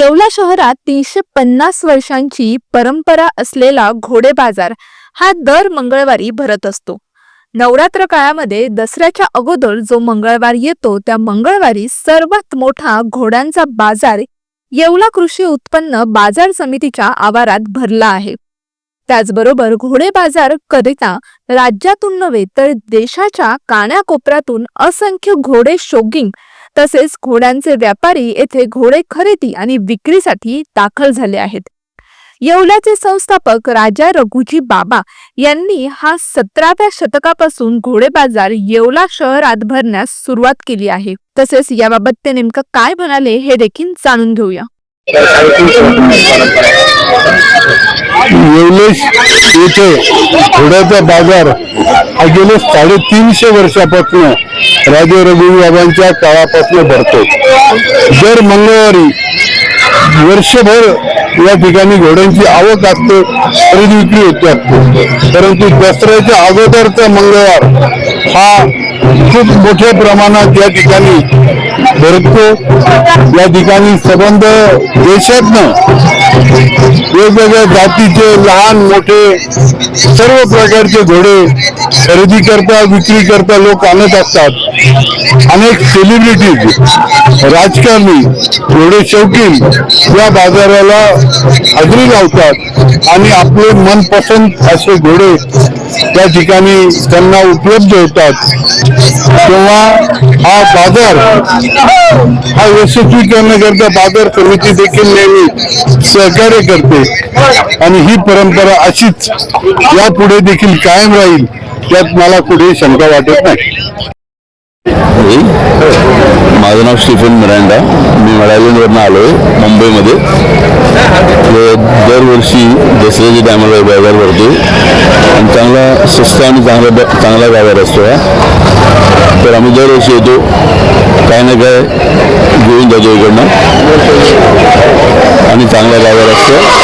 येवला शहरात तीनशे पन्नास वर्षांची परंपरा असलेला घोडे बाजार हा दर मंगळवारी भरत असतो. नवरात्र काळामध्ये दसऱ्याच्या अगोदर जो मंगळवार येतो त्या मंगळवारी सर्वात मोठा घोड्यांचा बाजार येवला कृषी उत्पन्न बाजार समितीच्या आवारात भरला आहे. त्याचबरोबर घोडे बाजार करिता राज्यातून नव्हे तर देशाच्या कानाकोपऱ्यातून असंख्य घोडे शोगिंग तसेच घोड्यांचे व्यापारी येथे घोडे खरेदी आणि विक्रीसाठी दाखल झाले आहेत. येवल्याचे संस्थापक राजा रघुजी बाबा यांनी हा सतराव्या शतकापासून घोडे बाजार येवला शहरात भरण्यास सुरुवात केली आहे. तसेच याबाबत ते नेमकं काय म्हणाले हे देखील जाणून घेऊया. येवलेश येथे घोड्याचा बाजार हा गेले साडेतीनशे वर्षापासून राजे रघुबाबांच्या काळापासून भरतो. दर मंगळवारी वर्षभर या ठिकाणी घोड्यांची आवक असते खरेदी विक्री होते असते. परंतु दसऱ्याच्या अगोदरचा मंगळवार हा खूप मोठ्या प्रमाणात या ठिकाणी भरतो. या ठिकाणी संबंध देशातनं वेगवेगळ्या जातीचे लहान मोठे सर्व प्रकारचे घोडे खरेदी करता विक्री करता लोक आणत असतात. अनेक सेलिब्रिटीज राजकारणी घोडे शौकीन या बाजाराला हजेरी लावतात आणि आपले मनपसंत असे घोडे त्या ठिकाणी त्यांना उपलब्ध होतात. तेव्हा हा बाजार हा यशस्वी करण्याकरता बाजार समिती देखील नेहमी सहकार्य करते. आणि ही परंपरा अशीच यापुढे देखील कायम राहील. त्यात मला कुठेही शंका वाटत नाही. होई. माझं नाव स्टीफन मिरांडा. मी मडालीवरनं आलो मुंबईमध्ये. दरवर्षी दसऱ्याच्या टायमाला बाजार भरतो. आणि चांगला स्वस्त आणि चांगला चांगला बाजार असतो हा. तर आम्ही दरवर्षी येतो. काय ना काय घेऊन जातो इकडनं. आणि चांगला बाजार असतो.